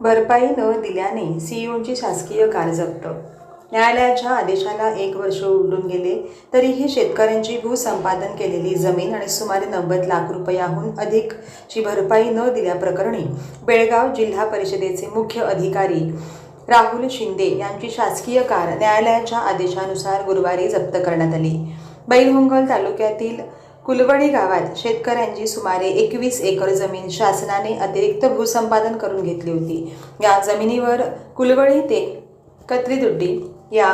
भरपाई न दिल्याने सीईओंची शासकीय कार जप्त. न्यायालयाच्या आदेशाला एक वर्ष उलटून गेले तरीही शेतकऱ्यांची भूसंपादन केलेली जमीन आणि सुमारे नव्वद लाख रुपयाहून अधिकची भरपाई न दिल्याप्रकरणी बेळगाव जिल्हा परिषदेचे मुख्य अधिकारी राहुल शिंदे यांची शासकीय कार न्यायालयाच्या आदेशानुसार गुरुवारी जप्त करण्यात आली. बैलहोंगल तालुक्यातील कुलवणी गावात शेतकऱ्यांची सुमारे एकवीस एकर जमीन शासनाने अतिरिक्त भूसंपादन करून घेतली होती. या जमिनीवर कुलवणी ते कत्रीदुड्डी या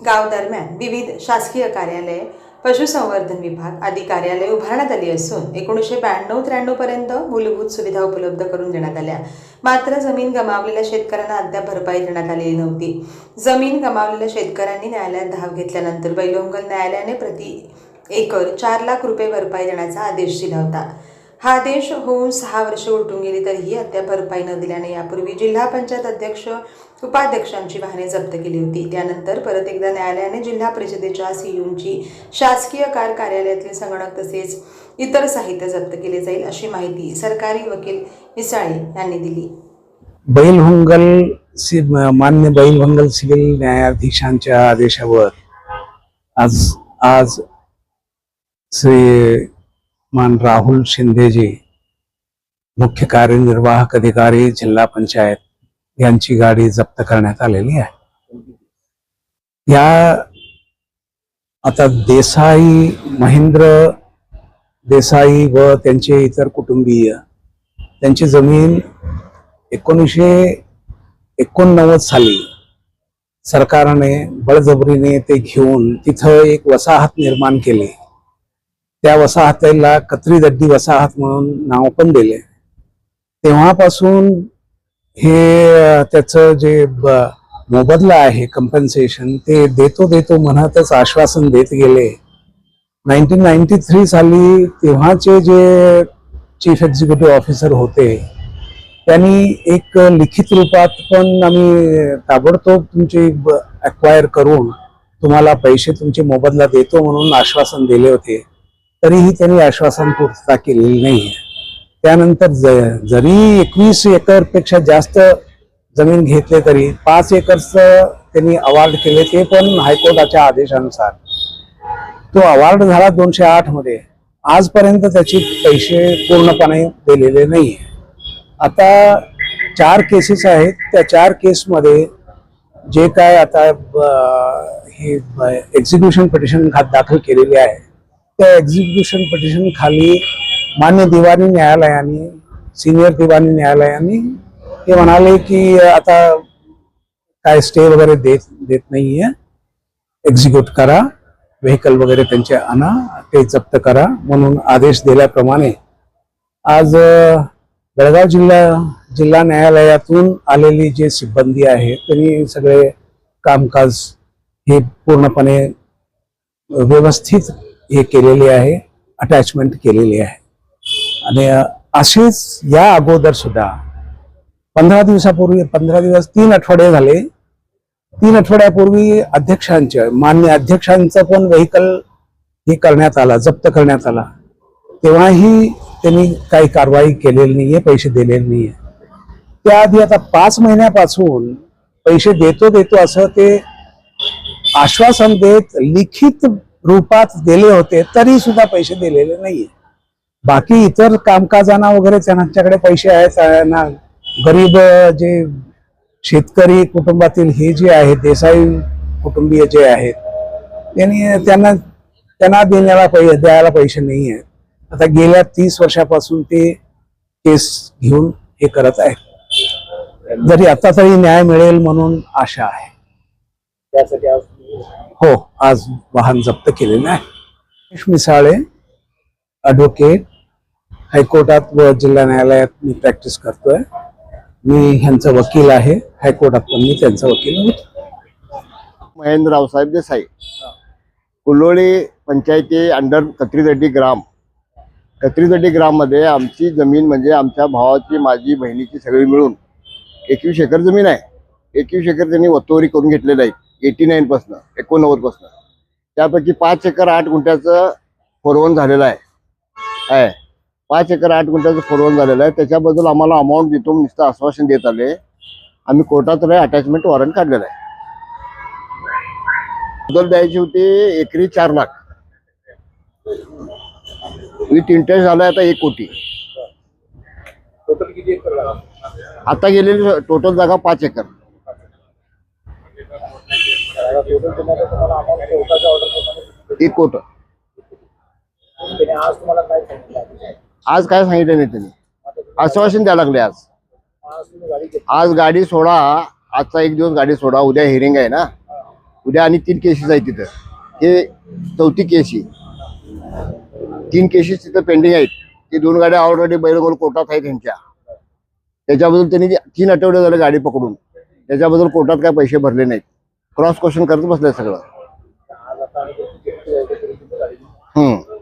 गावदरम्यान विविध शासकीय कार्यालये पशुसंवर्धन विभाग आदी कार्यालये उभारण्यात आली असून एकोणीसशे ब्याण्णव त्र्याण्णवपर्यंत मूलभूत सुविधा उपलब्ध करून देण्यात आल्या. मात्र जमीन गमावलेल्या शेतकऱ्यांना अद्याप भरपाई देण्यात आलेली नव्हती. जमीन गमावलेल्या शेतकऱ्यांनी न्यायालयात धाव घेतल्यानंतर बैलोंगल न्यायालयाने प्रति एकर चार लाख रुपये भरपाई देण्याचा आदेश दिला होता. हा आदेश होऊन सहा वर्ष उलटून गेली तरीही अद्याप भरपाई न दिल्याने यापूर्वी जिल्हा पंचायत अध्यक्ष उपाध्यक्षांची वाहने जप्त केली होती. त्यानंतर परत एकदा न्यायालयाने जिल्हा परिषदेच्या सीयूंची शासकीय कार कार्यालयातील संगणक तसेच इतर साहित्य जप्त केले जाईल अशी माहिती सरकारी वकील मिसाळे यांनी दिली. बैलभंगल सि मान्य बैलभंगल सिव्हिल न्यायाधीशांच्या आदेशावर आज आज श्री मान राहुल शिंदेजी मुख्य कार्यनिर्वाहक अधिकारी जिल्हा पंचायत यांची गाडी जप्त करण्यात आलेली आहे. या आता देसाई महेंद्र देसाई व त्यांचे इतर कुटुंबीय त्यांची जमीन एकोणीसशे एकोणनव्वद साली सरकारने बळजबरीने ते घेऊन तिथं एक वसाहत निर्माण केली. त्या वसाहतीला कत्रीदड्डी वसाहत म्हणून नाव पण दिले तेव्हापासून हे त्याचं जे मोबदला आहे कंपन्सेशन ते देतो देतो म्हणतच आश्वासन देत गेले. नाईन्टीन नाईन्टी थ्री साली तेव्हाचे जे चीफ एक्झिक्युटिव्ह ऑफिसर होते त्यांनी एक लिखित रूपात पण आम्ही ताबडतोब तुमची अक्वायर करून तुम्हाला पैसे तुमचे मोबदला देतो म्हणून आश्वासन दिले होते. तरीही त्यांनी आश्वासन पूर्तता केलेली नाही त्यानंतर ज- जरी एकवीस एकरपेक्षा जास्त जमीन घेतले तरी पाच एकरचं त्यांनी अवॉर्ड केले ते पण हायकोर्टाच्या आदेशानुसार. तो अवॉर्ड झाला दोनशे आठमध्ये. आजपर्यंत त्याचे पैसे पूर्णपणे दिलेले नाही आता चार केसेस आहेत. त्या चार केसमध्ये जे काय आता हे एक्झिक्युशन पिटिशन दाखल केलेली आहे. त्या एक्झिक्युशन पिटिशन खाली मान्य दिवाणी न्यायालयाने सिनियर दिवाणी न्यायालयाने ते म्हणाले की आता काय स्टे वगैरे देत देत नाहीये. एक्झिक्यूट करा. व्हेकल वगैरे त्यांचे आणा. ते जप्त करा. म्हणून आदेश दिल्याप्रमाणे आज बेळगाव जिल्हा जिल्हा न्यायालयातून आलेली जे सिब्बंदी आहे त्यांनी सगळे कामकाज हे पूर्णपणे व्यवस्थित हे केलेले आहे अटॅचमेंट केलेली आहे. आणि अशीच असेच या अगोदर सुद्धा पंधरा दिवसापूर्वी पंधरा दिवस तीन आठवडे झाले. तीन आठवड्यापूर्वी अध्यक्षांचं मान्य अध्यक्षांचं पण व्हेकल हे करण्यात आला जप्त करण्यात आला. तेव्हाही त्यांनी काही कारवाई केलेली नाहीये पैसे दिलेले नाहीये. त्याआधी आता पाच महिन्यापासून पैसे देतो देतो असं ते आश्वासन देत लिखित रूपात दिले होते तरी सुद्धा पैसे दिलेले नाहीये. बाकी इतर कामकाजांना वगैरे त्यांच्याकडे पैसे आहेत त्यांना गरीब जे शेतकरी कुटुंबातील हे जे आहेत देसाई कुटुंबीय जे आहेत त्यांनी त्यांना त्यांना देण्याला पै द्यायला पैसे नाही आहेत आता गेल्या तीस वर्षापासून ते केस घेऊन हे करत आहेत. जरी आता तरी न्याय मिळेल म्हणून आशा आहे. त्यासाठी आज हो आज वाहन जप्त केलेलं आहे. मिसाळे ॲडव्होकेट हायकोर्टात व जिल्हा न्यायालयात मी प्रॅक्टिस करतोय. मी ह्यांचा वकील आहे. हायकोर्टात पण मी त्यांचा वकील होतो महेंद्र रावसाहेब देसाई. कुलोळी पंचायती अंडर कत्रीदड्डी ग्राम. कत्रीदड्डी ग्राममध्ये आमची जमीन म्हणजे आमच्या भावाची माझी बहिणीची सगळी मिळून एकवीस एकर जमीन आहे. एकवीस एकर त्यांनी वतोवरी करून घेतलेलं आहे. एटी नाईन पासनं एकोणनव्वद पासनं. त्यापैकी पाच एकर आठ गुंठ्याचं फोरवन झालेलं आहे. आहे. पाच एकर आठ गुंठ्याचं फोरवन झालेलं आहे. त्याच्याबद्दल आम्हाला अमाऊंट देतो नुसतं आश्वासन देत आले आम्ही कोर्टात अटॅचमेंट वॉरंट काढलेलं आहे. बदल द्यायची होती एकरी चार लाख. विथ इंटरेस्ट झालाय आता एक कोटी. आता गेलेली टोटल जागा पाच एकर टोटल तुम्हाला तुम्हाला अमाऊंट कोर्टाच्या ऑर्डर प्रमाणे एक कोट आज काय सांगितलं? नाही त्यांनी. आश्वासन द्यायला लागले आज. आज गाडी सोडा. आजचा एक दिवस गाडी सोडा. उद्या हिरिंग आहे ना. उद्या आणि तीन केसेस आहे तिथं. हे चौथी केस ही. तीन केसेस तिथं पेंडिंग आहेत. ते दोन गाड्या ऑलरेडी बैलगोल कोर्टात आहेत त्यांच्या. त्याच्याबद्दल त्यांनी तीन आठवडे झाले गाडी पकडून. त्याच्याबद्दल कोर्टात काय पैसे भरले नाहीत. क्रॉस क्वेश्चन करत बसलंय सगळं. हम्म.